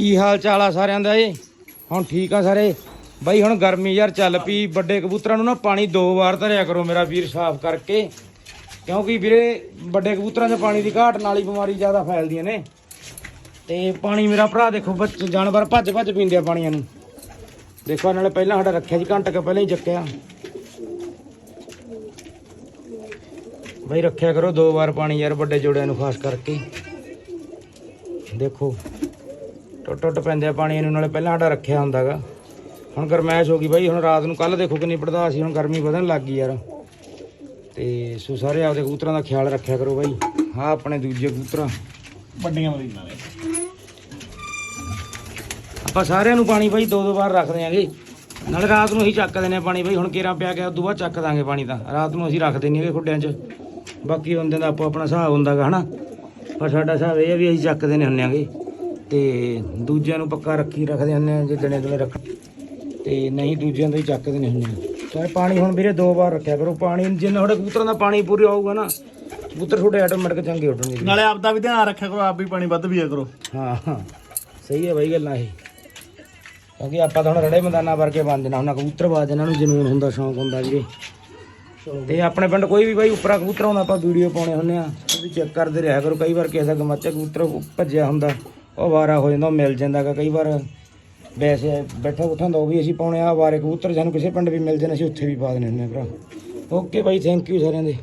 ਕੀ ਹਾਲ ਚਾਲ ਆ ਸਾਰਿਆਂ ਦਾ ਏ ਹੁਣ ਠੀਕ ਆ ਸਾਰੇ। ਬਾਈ ਹੁਣ ਗਰਮੀ ਯਾਰ ਚੱਲ ਪਈ, ਵੱਡੇ ਕਬੂਤਰਾਂ ਨੂੰ ਨਾ ਪਾਣੀ ਦੋ ਵਾਰ ਧਰਿਆ ਕਰੋ ਮੇਰਾ ਵੀਰ ਸਾਫ਼ ਕਰਕੇ। ਕਿਉਂਕਿ ਵੀਰੇ, ਵੱਡੇ ਕਬੂਤਰਾਂ 'ਚ ਪਾਣੀ ਦੀ ਘਾਟ ਨਾਲ ਹੀ ਬਿਮਾਰੀ ਜ਼ਿਆਦਾ ਫੈਲਦੀਆਂ ਨੇ। ਤੇ ਪਾਣੀ ਮੇਰਾ ਭਰਾ ਦੇਖੋ, ਬੱਚ, ਜਾਨਵਰ ਭੱਜ ਭੱਜ ਪੀਂਦੇ ਆ ਪਾਣੀਆਂ ਨੂੰ। ਦੇਖੋ ਨਾਲੇ ਪਹਿਲਾਂ ਸਾਡਾ ਰੱਖਿਆ ਜੀ, ਘੰਟਾ ਕੁ ਪਹਿਲਾਂ ਹੀ ਚੱਕਿਆ। ਬਈ ਰੱਖਿਆ ਕਰੋ ਦੋ ਵਾਰ ਪਾਣੀ ਯਾਰ ਵੱਡੇ ਜੋੜਿਆਂ ਨੂੰ, ਖਾਸ ਕਰਕੇ। ਦੇਖੋ। ਟੁੱਟ ਟੁੱਟ ਪੈਂਦੇ ਆ ਪਾਣੀ ਨੂੰ ਨਾਲੇ ਪਹਿਲਾਂ ਸਾਡਾ ਰੱਖਿਆ ਹੁੰਦਾਗਾ। ਹੁਣ ਗਰਮੈਸ਼ ਹੋ ਗਈ ਬਾਈ ਹੁਣ ਰਾਤ ਨੂੰ ਕੱਲ ਦੇਖੋ ਕਿੰਨੀ ਪੜਦਾ ਸੀ ਹੁਣ ਗਰਮੀ ਵਧਣ ਲੱਗ ਗਈ ਯਾਰ। ਤੇ ਸੋ ਸਾਰੇ ਆਪਦੇ ਕਬੂਤਰਾਂ ਦਾ ਖਿਆਲ ਰੱਖਿਆ ਕਰੋ ਬਾਈ ਹਾਂ ਆਪਣੇ ਦੂਜੇ ਕਬੂਤਰਾਂ। ਵੱਡੀਆਂ ਮਦੀਨਾ ਨੇ ਆਪਾਂ ਸਾਰਿਆਂ ਨੂੰ ਪਾਣੀ ਬਾਈ ਦੋ ਦੋ ਵਾਰ ਰੱਖ ਦਿਆਂਗੇ। ਨਾਲੇ ਰਾਤ ਨੂੰ ਅਸੀਂ ਚੱਕ ਦਿੰਦੇ ਆ ਪਾਣੀ ਬਾਈ ਹੁਣ ਕੇਰਾ ਪਿਆ ਗਿਆ ਉਦੋਂ ਬਾਅਦ ਚੱਕ ਦਾਂਗੇ ਪਾਣੀ ਤਾਂ। ਰਾਤ ਨੂੰ ਅਸੀਂ ਰੱਖਦੇ ਨਹੀਂ ਹੈਗੇ ਖੁੱਡਿਆਂ 'ਚ। ਬਾਕੀ ਹੁੰਦੇ ਦਾ ਆਪੋ ਆਪਣਾ ਹਿਸਾਬ ਹੁੰਦਾਗਾ ਹਨਾ? ਪਰ ਸਾਡਾ ਹਿਸਾਬ ਇਹ ਆ ਵੀ ਅਸੀਂ ਚੱਕਦੇ ਨੇ ਹੁੰਨੇ ਆਂਗੇ। ਤੇ ਦੂਜਿਆਂ ਨੂੰ ਪੱਕਾ ਰੱਖੀ ਰੱਖਦੇ ਹੁੰਨੇ ਆ ਜੇ ਦਿਨੇ ਦਿਨੇ ਰੱਖ ਤੇ ਨਹੀਂ ਦੂਜਿਆਂ ਦਾ ਹੀ ਚੱਕਦੇ ਨੇ ਹੁੰਨੇ ਆ ਚਾਹੇ ਪਾਣੀ ਹੁਣ ਵੀਰੇ ਦੋ ਵਾਰ ਰੱਖਿਆ ਕਰੋ ਪਾਣੀ ਜਿੰਨਾ ਤੁਹਾਡੇ ਕਬੂਤਰਾਂ ਦਾ ਪਾਣੀ ਪੂਰੀ ਆਊਗਾ ਨਾ ਕਬੂਤਰ ਤੁਹਾਡੇ ਆਟੋਮੈਟਿਕ ਚੰਗੇ ਉੱਡਣਗੇ ਜੀ। ਨਾਲੇ ਆਪਦਾ ਵੀ ਧਿਆਨ ਰੱਖਿਆ ਕਰੋ ਆਪ ਵੀ ਪਾਣੀ ਵੱਧ ਪੀਆ ਕਰੋ। ਹਾਂ ਹਾਂ। ਸਹੀ ਹੈ ਬਾਈ ਗੱਲਾਂ ਇਹ। ਕਿਉਂਕਿ ਆਪਾਂ ਤਾਂ ਹੁਣ ਰੜੇ ਮੈਦਾਨਾਂ ਵਰਗੇ ਬਣ ਜਣਾ ਉਹਨਾਂ ਕਬੂਤਰਬਾਜ਼ ਇਹਨਾਂ ਨੂੰ ਜਨੂਨ ਹੁੰਦਾ ਸ਼ੌਂਕ ਹੁੰਦਾ ਵੀਰੇ ਤੇ ਆਪਣੇ ਪਿੰਡ ਕੋਈ ਵੀ ਬਾਈ ਉੱਪਰਾ ਕਬੂਤਰ ਆਉਂਦਾ ਆਪਾਂ ਵੀਡੀਓ ਪਾਉਣੇ ਹੁੰਨੇ ਆ ਵੀ ਚੈੱਕ ਕਰਦੇ ਰਿਹਾ ਕਰੋ। ਕਈ ਵਾਰ ਕਿਸੇ ਦਾ ਗਮੱਚਾ ਕਬੂਤਰ ਭੱਜਿਆ ਹੁੰਦਾ। ਉਹ ਵਾਰਾ ਹੋ ਜਾਂਦਾ ਉਹ ਮਿਲ ਜਾਂਦਾਗਾ ਕਈ ਵਾਰ ਵੈਸੇ ਬੈਠਾ ਉਠਾਂ ਹੁੰਦਾ, ਉਹ ਵੀ ਅਸੀਂ ਪਾਉਣੇ ਆ। ਵਾਰੇ ਕਬੂਤਰ ਸਾਨੂੰ ਕਿਸੇ ਪਿੰਡ ਵੀ ਮਿਲ ਜਾਣ, ਅਸੀਂ ਉੱਥੇ ਵੀ ਪਾ ਦਿੰਦੇ ਹੁੰਦੇ ਆ ਭਰਾ। ਓਕੇ ਬਾਈ ਥੈਂਕ ਯੂ ਸਾਰਿਆਂ ਦੇ।